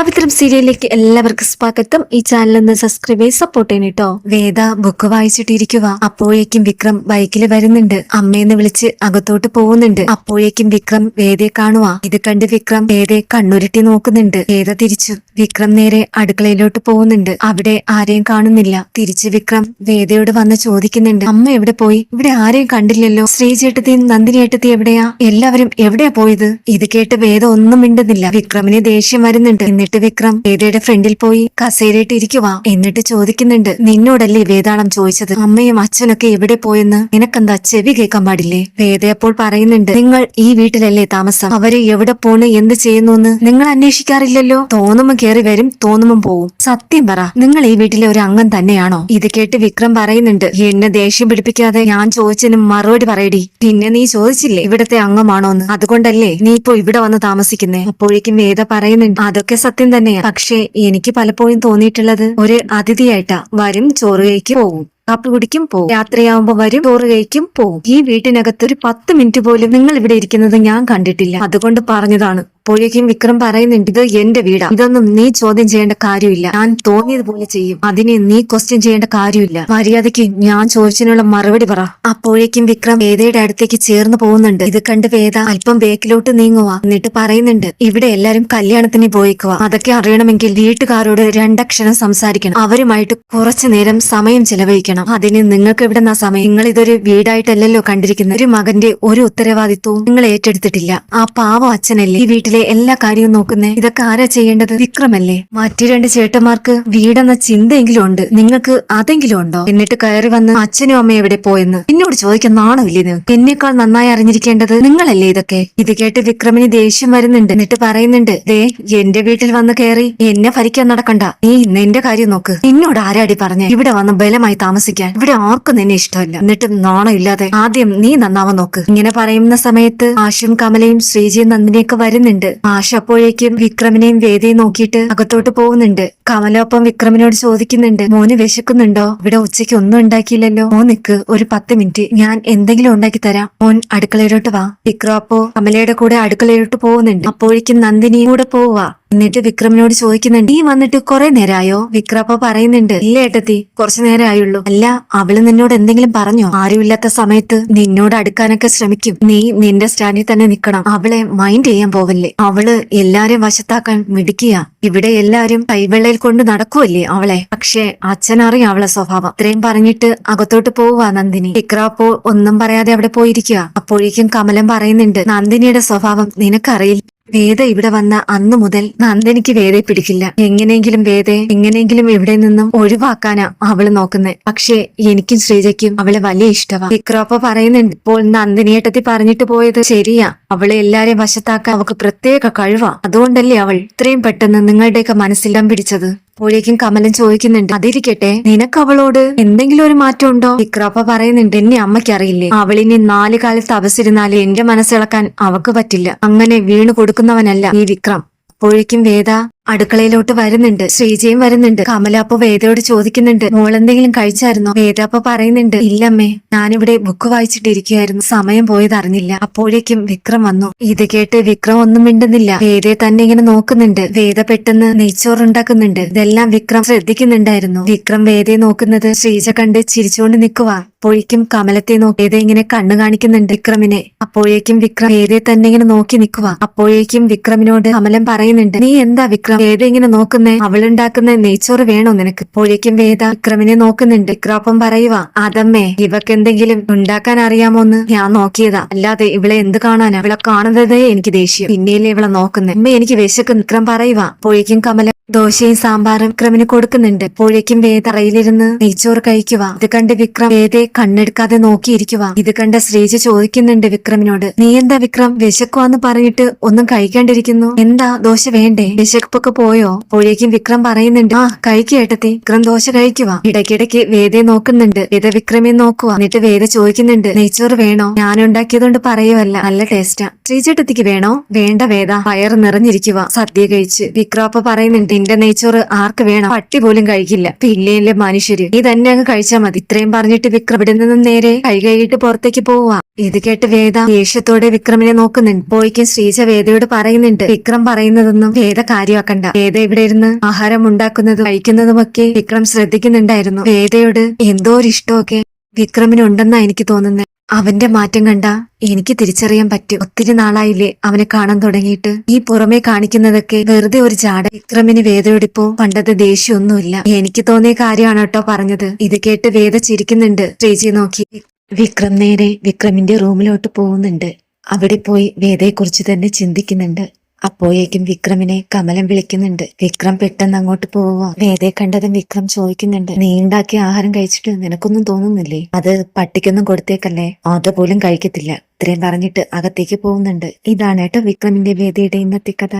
പവിത്രം സീരിയലിലേക്ക് എല്ലാവർക്കും സ്വാഗതം. ഈ ചാനൽ ഒന്ന് സബ്സ്ക്രൈബ് ചെയ്ത് സപ്പോർട്ട് ചെയ്യണം കേട്ടോ. വേദ ബുക്ക് വായിച്ചിട്ടിരിക്കുക അപ്പോഴേക്കും വിക്രം ബൈക്കിൽ വരുന്നുണ്ട്. അമ്മയെന്ന് വിളിച്ച് അകത്തോട്ട് പോകുന്നുണ്ട്. അപ്പോഴേക്കും വിക്രം വേദയെ കാണുക ഇത് കണ്ട് വിക്രം വേദയെ കണ്ണുരുട്ടി നോക്കുന്നുണ്ട്. വേദ തിരിച്ചു. വിക്രം നേരെ അടുക്കളയിലോട്ട് പോകുന്നുണ്ട്. അവിടെ ആരെയും കാണുന്നില്ല. തിരിച്ച് വിക്രം വേദയോട് വന്ന് ചോദിക്കുന്നുണ്ട്. അമ്മ എവിടെ പോയി? ഇവിടെ ആരെയും കണ്ടില്ലല്ലോ. ശ്രീചേട്ടത്തിയും നന്ദിനിയേട്ടത്തി എവിടെയാ? എല്ലാവരും എവിടെയാ പോയത്? ഇത് കേട്ട് വേദ ഒന്നും മിണ്ടുന്നില്ല. വിക്രമിന് ദേഷ്യം വരുന്നുണ്ട്. എന്നിട്ട് വിക്രം വേദയുടെ ഫ്രണ്ടിൽ പോയി കസേരയിട്ട് ഇരിക്കുക എന്നിട്ട് ചോദിക്കുന്നുണ്ട് നിന്നോടല്ലേ വേദാളം ചോദിച്ചത്? അമ്മയും അച്ഛനൊക്കെ എവിടെ പോയെന്ന്? നിനക്കെന്താ ചെവി കേൾക്കാൻ പാടില്ലേ? വേദ അപ്പോൾ പറയുന്നുണ്ട് നിങ്ങൾ ഈ വീട്ടിലല്ലേ താമസം? അവർ എവിടെ പോണ്? എന്ത് ചെയ്യുന്നു എന്ന് നിങ്ങൾ അന്വേഷിക്കാറില്ലല്ലോ? തോന്നുമ്പോ കയറി വരും തോന്നുമ്പോ പോവും. സത്യം പറ നിങ്ങൾ ഈ വീട്ടിലെ ഒരു അംഗം തന്നെയാണോ? ഇത് കേട്ട് വിക്രം പറയുന്നുണ്ട് എന്നെ ദേഷ്യം പിടിപ്പിക്കാതെ ഞാൻ ചോദിച്ചതിന് മറുപടി പറയടി. പിന്നെ നീ ചോദിച്ചില്ലേ ഇവിടത്തെ അംഗമാണോന്ന്? അതുകൊണ്ടല്ലേ നീ ഇപ്പോ ഇവിടെ വന്ന് താമസിക്കുന്നേ? അപ്പോഴേക്കും വേദ പറയുന്നുണ്ട് അതൊക്കെ സത്യം തന്നെയാ. പക്ഷേ എനിക്ക് പലപ്പോഴും തോന്നിയിട്ടുള്ളത് ഒരു അതിഥിയായിട്ടാ വരും ചോറ് കഴിക്കും പോവും. കാപ്പി കുടിക്കും പോവും. രാത്രിയാവുമ്പോ വരും ചോറ് കഴിക്കും പോവും. ഈ വീട്ടിനകത്ത് ഒരു പത്ത് മിനിറ്റ് പോലും നിങ്ങൾ ഇവിടെ ഇരിക്കുന്നത് ഞാൻ കണ്ടിട്ടില്ല. അതുകൊണ്ട് പറഞ്ഞതാണ്. അപ്പോഴേക്കും വിക്രം പറയുന്നുണ്ട് ഇത് എന്റെ വീടാ. ഇതൊന്നും നീ ചോദ്യം ചെയ്യേണ്ട കാര്യമില്ല. ഞാൻ തോന്നിയതുപോലെ ചെയ്യും. അതിനെ നീ ക്വസ്റ്റ്യൻ ചെയ്യേണ്ട കാര്യമില്ല. മര്യാദയ്ക്ക് ഞാൻ ചോദിച്ചതിനുള്ള മറുപടി പറ. അപ്പോഴേക്കും വിക്രം വേദയുടെ അടുത്തേക്ക് ചേർന്ന് പോകുന്നുണ്ട്. ഇത് കണ്ട് വേദ അല്പം ബേക്കിലോട്ട് നീങ്ങുക എന്നിട്ട് പറയുന്നുണ്ട് ഇവിടെ എല്ലാരും കല്യാണത്തിന് പോയിക്കുക അതൊക്കെ അറിയണമെങ്കിൽ വീട്ടുകാരോട് രണ്ടക്ഷരം സംസാരിക്കണം. അവരുമായിട്ട് കുറച്ചു നേരം സമയം ചെലവഴിക്കണം. അതിന് നിങ്ങൾക്ക് എവിടെന്നാ സമയം. നിങ്ങൾ ഇതൊരു വീടായിട്ടല്ലല്ലോ കണ്ടിരിക്കുന്നത്. ഒരു മകന്റെ ഒരു ഉത്തരവാദിത്വവും നിങ്ങൾ ഏറ്റെടുത്തിട്ടില്ല. ആ പാവ അച്ഛനല്ലേ ഈ വീട്ടിലെ എല്ലാ കാര്യവും നോക്കുന്നേ? ഇതൊക്കെ ആരാ ചെയ്യേണ്ടത്? വിക്രമല്ലേ? മറ്റു രണ്ട് ചേട്ടന്മാർക്ക് വീടെന്ന ചിന്തയെങ്കിലും ഉണ്ട്. നിങ്ങൾക്ക് അതെങ്കിലും ഉണ്ടോ? എന്നിട്ട് കയറി വന്ന് അച്ഛനും അമ്മയും എവിടെ പോയെന്ന്? എന്നോട് ചോദിക്കാൻ നാണമില്ലേ നിങ്ങൾക്ക് എന്നേക്കാൾ നന്നായി അറിഞ്ഞിരിക്കേണ്ടത് നിങ്ങളല്ലേ ഇതൊക്കെ? ഇത് കേട്ട് വിക്രമിന് ദേഷ്യം വരുന്നുണ്ട്. എന്നിട്ട് പറയുന്നുണ്ട് ദേ എന്റെ വീട്ടിൽ വന്ന് കയറി എന്നെ ഭരിക്കാൻ നടക്കണ്ട. നീ നിന്റെ കാര്യം നോക്ക്. എന്നോട് ആരാടി പറഞ്ഞ? ഇവിടെ വന്ന് ബലമായി താമസിക്കാൻ. ഇവിടെ ആർക്കും നിന്നെ ഇഷ്ടമല്ല. എന്നിട്ട് നാണം ഇല്ലാതെ ആദ്യം നീ നന്നാവാൻ നോക്ക്. ഇങ്ങനെ പറയുന്ന സമയത്ത് ആശും കമലയും ശ്രീജിയും നന്ദിനിയൊക്കെ വരുന്നുണ്ട്. ആശ അപ്പോഴേക്കും വിക്രമിനെയും വേദയും നോക്കിയിട്ട് അകത്തോട്ട് പോകുന്നുണ്ട്. കമലൊപ്പം വിക്രമിനോട് ചോദിക്കുന്നുണ്ട് മോന് വിശക്കുന്നുണ്ടോ? ഇവിടെ ഉച്ചയ്ക്ക് ഒന്നും ഉണ്ടാക്കിയില്ലല്ലോ. മോൻ നിക്ക് ഒരു പത്ത് മിനിറ്റ്. ഞാൻ എന്തെങ്കിലും ഉണ്ടാക്കി തരാം. മോൻ അടുക്കളയിലോട്ട് വാ. വിക്രം അപ്പോ കമലയുടെ കൂടെ അടുക്കളയിലോട്ട് പോകുന്നുണ്ട്. അപ്പോഴേക്കും നന്ദിനിയും കൂടെ പോവുക. എന്നിട്ട് വിക്രമിനോട് ചോദിക്കുന്നുണ്ട് നീ വന്നിട്ട് കുറെ നേരമായോ വിക്രപ്പ പറയുന്നുണ്ട് ഇല്ല ഏട്ടത്തി കുറച്ചു നേരമായുള്ളൂ അല്ല അവൾ നിന്നോട് എന്തെങ്കിലും പറഞ്ഞോ? ആരുമില്ലാത്ത സമയത്ത് നിന്നോട് അടുക്കാനൊക്കെ ശ്രമിക്കും. നീ നിന്റെ സ്റ്റാൻഡിൽ തന്നെ നിക്കണം. അവളെ മൈൻഡ് ചെയ്യാൻ പോവല്ലേ. അവൾ എല്ലാരെയും വശത്താക്കാൻ മിടിക്കുക ഇവിടെ എല്ലാരും കൈവെള്ളയിൽ കൊണ്ട് നടക്കുവല്ലേ അവളെ? പക്ഷെ അച്ഛനറിയാം അവളെ സ്വഭാവം. ഇത്രയും പറഞ്ഞിട്ട് അകത്തോട്ട് പോവുക നന്ദിനി. വിക്രാപ്പോ ഒന്നും പറയാതെ അവിടെ പോയിരിക്കുക അപ്പോഴേക്കും കമലം പറയുന്നുണ്ട് നന്ദിനിയുടെ സ്വഭാവം നിനക്കറിയില്ല. വേദ ഇവിടെ വന്ന അന്നു മുതൽ നന്ദനിക്ക് വേദയെ പിടിക്കില്ല. എങ്ങനെയെങ്കിലും വേദയെ എങ്ങനെയെങ്കിലും ഇവിടെ നിന്നും ഒഴിവാക്കാനാ അവൾ നോക്കുന്നത് പക്ഷേ എനിക്കും ശ്രീജയ്ക്കും അവളെ വലിയ ഇഷ്ടമാണ് വിക്രോപ്പ പറയുന്നുണ്ട് ഇപ്പോൾ നന്ദിനിയേട്ടത്തി പറഞ്ഞിട്ട് പോയത് ശരിയാ. അവളെ എല്ലാരെയും വശത്താക്കാൻ അവക്ക് പ്രത്യേക കഴിവാ. അതുകൊണ്ടല്ലേ അവൾ ഇത്രയും പെട്ടെന്ന് നിങ്ങളുടെയൊക്കെ മനസ്സിലം പിടിച്ചത്? അപ്പോഴേക്കും കമലൻ ചോദിക്കുന്നുണ്ട് അതിരിക്കട്ടെ നിനക്ക് അവളോട് എന്തെങ്കിലും ഒരു മാറ്റം ഉണ്ടോ വിക്രാപ്പ പറയുന്നുണ്ട് എന്നെ അമ്മയ്ക്ക് അറിയില്ലേ? അവളിനി നാല് കാലത്ത് തപസിരുന്നാൽ എന്റെ മനസ്സിളക്കാൻ അവക്ക് പറ്റില്ല. അങ്ങനെ വീണു കൊടുക്കുന്നവനല്ല ഈ വിക്രം. അപ്പോഴേക്കും വേദ അടുക്കളയിലോട്ട് വരുന്നുണ്ട്. ശ്രീജയും വരുന്നുണ്ട്. കമല അപ്പൊ വേദയോട് ചോദിക്കുന്നുണ്ട്. മോൾ എന്തെങ്കിലും കഴിച്ചായിരുന്നോ? വേദ അപ്പൊ പറയുന്നുണ്ട് ഇല്ലമ്മേ ഞാനിവിടെ ബുക്ക് വായിച്ചിട്ടിരിക്കുകയായിരുന്നു. സമയം പോയത് അറിഞ്ഞില്ല. അപ്പോഴേക്കും വിക്രം വന്നു. ഇത് കേട്ട് വിക്രം ഒന്നും മിണ്ടുന്നില്ല. വേദയെ തന്നെ ഇങ്ങനെ നോക്കുന്നുണ്ട്. വേദ പെട്ടെന്ന് നെയ്ച്ചോറുണ്ടാക്കുന്നുണ്ട്. ഇതെല്ലാം വിക്രം ശ്രദ്ധിക്കുന്നുണ്ടായിരുന്നു. വിക്രം വേദയെ നോക്കുന്നത് ശ്രീജ കണ്ട് ചിരിച്ചുകൊണ്ട് നിൽക്കുവാ അപ്പോഴേക്കും കമലത്തെ നോക്കി വേദ ഇങ്ങനെ കണ്ണു കാണിക്കുന്നുണ്ട് വിക്രമിനെ. അപ്പോഴേക്കും വിക്രം വേദയെ തന്നെ ഇങ്ങനെ നോക്കി നിൽക്കുക അപ്പോഴേക്കും വിക്രമിനോട് കമലം പറയുന്നുണ്ട് നീ എന്താ വിക്രം? വേദ ഇങ്ങനെ നോക്കുന്നേ? അവളുണ്ടാക്കുന്ന നെയ്ച്ചോറ് വേണോ നിനക്ക്? അപ്പോഴേക്കും വേദ വിക്രമിനെ നോക്കുന്നുണ്ട്. വിക്രാപ്പം പറയുക അതമ്മേ ഇവക്ക് എന്തെങ്കിലും ഉണ്ടാക്കാൻ അറിയാമോന്ന് ഞാൻ നോക്കിയതാ. അല്ലാതെ ഇവളെ എന്ത് കാണാനാ? ഇവളെ കാണുന്നതേ എനിക്ക് ദേഷ്യം. പിന്നെയല്ലേ ഇവളെ നോക്കുന്നേ? അമ്മ എനിക്ക് വിശക്കും. വിക്രം പറയുക അപ്പോഴേക്കും കമല ദോശയും സാമ്പാറും വിക്രമിന് കൊടുക്കുന്നുണ്ട്. പുഴയ്ക്കും വേദ അറയിലിരുന്ന് നെയ്ച്ചോറ് കഴിക്കുക ഇത് കണ്ട് വിക്രം വേദയെ കണ്ണെടുക്കാതെ നോക്കിയിരിക്കുക ഇത് കണ്ട ശ്രീജ ചോദിക്കുന്നുണ്ട് വിക്രമിനോട് നീ എന്താ വിക്രം വിശക്കുവാന്ന് പറഞ്ഞിട്ട് ഒന്നും കഴിക്കാണ്ടിരിക്കുന്നു? എന്താ ദോശ വേണ്ടേ? വിശപ്പൊക്കെ പോയോ? അപ്പോഴേക്കും വിക്രം പറയുന്നുണ്ട്. ആ കഴിക്കേട്ടത്തി വിക്രം ദോശ കഴിക്കുക ഇടയ്ക്കിടയ്ക്ക് വേദയെ നോക്കുന്നുണ്ട്. വേദ വിക്രമേ നോക്കുക എന്നിട്ട് വേദ ചോദിക്കുന്നുണ്ട്. നെയ്ച്ചോറ് വേണോ? ഞാൻ ഉണ്ടാക്കിയതുകൊണ്ട് പറയുമല്ല നല്ല ടേസ്റ്റാ. ശ്രീചേട്ടത്തിക്ക് വേണോ? വേണ്ട വേദ. പയർ നിറഞ്ഞിരിക്കുക സദ്യ കഴിച്ച്. വിക്രം അപ്പൊ പറയുന്നുണ്ട് എന്റെ നെയ്ച്ചോറ് ആർക്ക് വേണം? പട്ടി പോലും കഴിക്കില്ല. പിന്നെയല്ലേ മനുഷ്യര്. നീ തന്നെ അങ്ങ് കഴിച്ചാൽ മതി. ഇത്രയും പറഞ്ഞിട്ട് വിക്രം ഇവിടെ നിന്നും നേരെ കൈ കൈയിട്ട് പുറത്തേക്ക് പോവാ ഇത് കേട്ട് വേദ ദേഷ്യത്തോടെ വിക്രമിനെ നോക്കുന്നുണ്ട്. പോയിക്കും ശ്രീജ വേദയോട് പറയുന്നുണ്ട്. വിക്രം പറയുന്നതൊന്നും വേദ കാര്യമാക്കണ്ട വേദ ഇവിടെ ഇരുന്ന് ആഹാരം ഉണ്ടാക്കുന്നതും കഴിക്കുന്നതുമൊക്കെ വിക്രം ശ്രദ്ധിക്കുന്നുണ്ടായിരുന്നു. വേദയോട് എന്തോ ഒരു ഇഷ്ടമൊക്കെ വിക്രമിനുണ്ടെന്നാ എനിക്ക് തോന്നുന്നത് അവന്റെ മാറ്റം കണ്ട എനിക്ക് തിരിച്ചറിയാൻ പറ്റും. ഒത്തിരി നാളായില്ലേ അവനെ കാണാൻ തുടങ്ങിയിട്ട്. ഈ പുറമെ കാണിക്കുന്നതൊക്കെ വെറുതെ ഒരു ചാട. വിക്രമിന് വേദയോടിപ്പോ പണ്ടത്തെ ദേഷ്യമൊന്നുമില്ല. എനിക്ക് തോന്നിയ കാര്യമാണ് കേട്ടോ പറഞ്ഞത്. ഇത് കേട്ട് വേദ ചിരിക്കുന്നുണ്ട്. ശ്രീജി നോക്കി. വിക്രം നേരെ വിക്രമിന്റെ റൂമിലോട്ട് പോകുന്നുണ്ട്. അവിടെ പോയി വേദയെക്കുറിച്ച് തന്നെ ചിന്തിക്കുന്നുണ്ട്. അപ്പോഴേക്കും വിക്രമിനെ കമലം വിളിക്കുന്നുണ്ട്. വിക്രം പെട്ടെന്ന് അങ്ങോട്ട് പോവുക വേദയെ കണ്ടതും വിക്രം ചോദിക്കുന്നുണ്ട്. നീ ഉണ്ടാക്കിയ ആഹാരം കഴിച്ചിട്ട് നിനക്കൊന്നും തോന്നുന്നില്ലേ? അത് പട്ടിക്കൊന്നും കൊടുത്തേക്കല്ലേ? അതുപോലും കഴിക്കത്തില്ല. ഇത്രയും പറഞ്ഞിട്ട് അകത്തേക്ക് പോകുന്നുണ്ട്. ഇതാണ് കേട്ടോ വിക്രമിന്റെ വേദയുടെ ഇന്നത്തെ കഥ.